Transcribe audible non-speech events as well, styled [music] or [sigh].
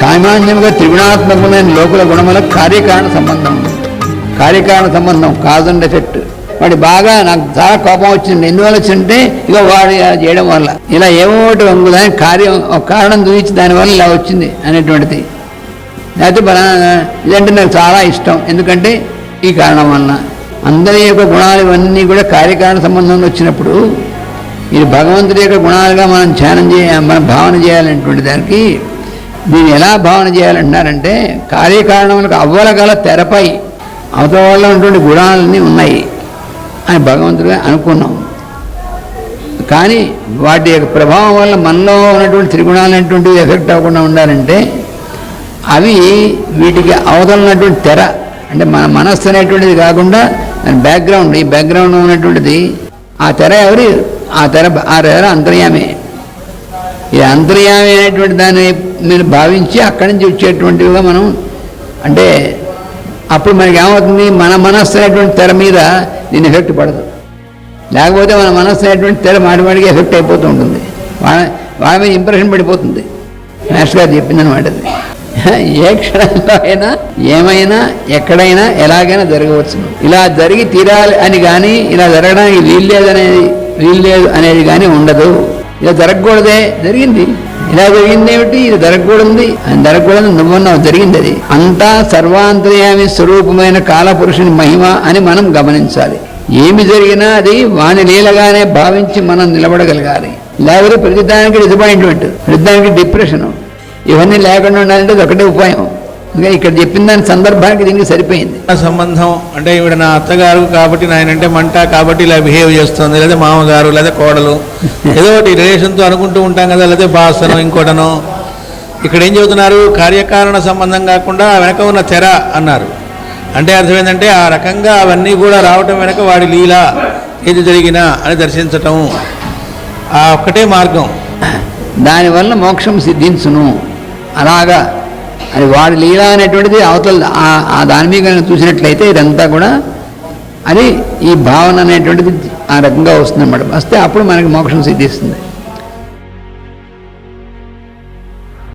సామాన్యంగా త్రిగుణాత్మకమైన లోకుల గుణముల కార్యకారణ సంబంధం. ఉంది కార్యకారణ సంబంధం కాజండ్ ఎఫెక్ట్. వాడి బాగా నాకు చాలా కోపం వచ్చింది. ఎందువల్ల వచ్చిందంటే ఇక వాడు చేయడం వల్ల. ఇలా ఏమో ఒకటి కార్యం ఒక కారణం చూపించి దానివల్ల ఇలా వచ్చింది అనేటువంటిది. లేకపోతే బలానా ఇదంటే నాకు చాలా ఇష్టం. ఎందుకంటే ఈ కారణం వలన. అందరి యొక్క గుణాలు ఇవన్నీ కూడా కార్యకారణ సంబంధంలో వచ్చినప్పుడు ఇది భగవంతుడి యొక్క గుణాలుగా మనం ధ్యానం చేయ మనం భావన చేయాలనేటువంటి దానికి దీన్ని ఎలా భావన చేయాలంటున్నారంటే కార్యకారణములకు అవ్వలగల తెరపై అవతల వల్ల ఉన్నటువంటి గుణాలన్నీ ఉన్నాయి అని భగవంతుడిగా అనుకున్నాం. కానీ వాటి యొక్క ప్రభావం వల్ల మనలో ఉన్నటువంటి త్రిగుణాలనేటువంటివి ఎఫెక్ట్ అవ్వకుండా ఉండాలంటే అవి వీటికి అవతల ఉన్నటువంటి తెర అంటే మన మనస్సు అనేటువంటిది కాకుండా దాని బ్యాక్గ్రౌండ్ ఈ బ్యాక్గ్రౌండ్ ఉన్నటువంటిది ఆ తెర ఎవరి? ఆ తెర ఆ తెర అంతర్యామే. ఈ అంతర్యామి అనేటువంటి దాన్ని మీరు భావించి అక్కడి నుంచి వచ్చేటువంటివిగా మనం అంటే అప్పుడు మనకి ఏమవుతుంది మన మనస్సు అనేటువంటి తెర మీద దీని ఎఫెక్ట్ పడదు. లేకపోతే మన మనస్సు అనేటువంటి తెర మాటిమాటికి ఎఫెక్ట్ అయిపోతూ ఉంటుంది. వాళ్ళ వాళ్ళ మీద ఇంప్రెషన్ పడిపోతుంది. మాస్టర్ గారు చెప్పిందనమాట అది. [laughs] ఏ క్షణంలో అయినా ఏమైనా ఎక్కడైనా ఎలాగైనా జరగవచ్చు. ఇలా జరిగి తీరాలి అని కానీ ఇలా జరగడానికి వీల్లేదు అనేది వీల్లేదు అనేది కానీ ఉండదు. ఇలా జరగకూడదే. జరిగింది. ఇలా జరిగింది ఏమిటి? ఇది జరగకూడదు. అని జరగకూడదు నువ్వన్నావు జరిగింది అది. అంతా సర్వాంతర్యామి స్వరూపమైన కాలపురుషుని మహిమ అని మనం గమనించాలి. ఏమి జరిగినా అది వాని లీలగానే భావించి మనం నిలబడగలగాలి. లేకపోతే ప్రతిదానికి డిసపాయింట్మెంట్ ప్రతిదానికి డిప్రెషన్. ఇవన్నీ లేకుండా ఉండాలంటే ఒకటే ఉపాయం. ఇంకా ఇక్కడ చెప్పిన దాని సందర్భానికి దీనికి సరిపోయింది. సంబంధం అంటే ఈవిడ నా అత్తగారు కాబట్టి నాయనంటే మంట కాబట్టి ఇలా బిహేవ్ చేస్తుంది లేదా మామగారు లేదా కోడలు. ఏదో ఒకటి రిలేషన్తో అనుకుంటూ ఉంటాం కదా లేదా బాసనం ఇంకోటనో. ఇక్కడ ఏం చెబుతున్నారు? కార్యకారణ సంబంధం కాకుండా వెనక ఉన్న తెర అన్నారు. అంటే అర్థం ఏంటంటే ఆ రకంగా అవన్నీ కూడా రావటం వెనక వాడి లీల ఏది జరిగినా అని దర్శించటం. ఆ ఒక్కటే మార్గం. దానివల్ల మోక్షం సిద్ధించును. అలాగా అది వాడి లీల అనేటువంటిది అవతల ఆ- దాని మీద చూసినట్లయితే ఇదంతా కూడా అది ఈ భావన అనేటువంటిది ఆ రకంగా వస్తుందన్నమాట. వస్తే అప్పుడు మనకి మోక్షం సిద్ధిస్తుంది.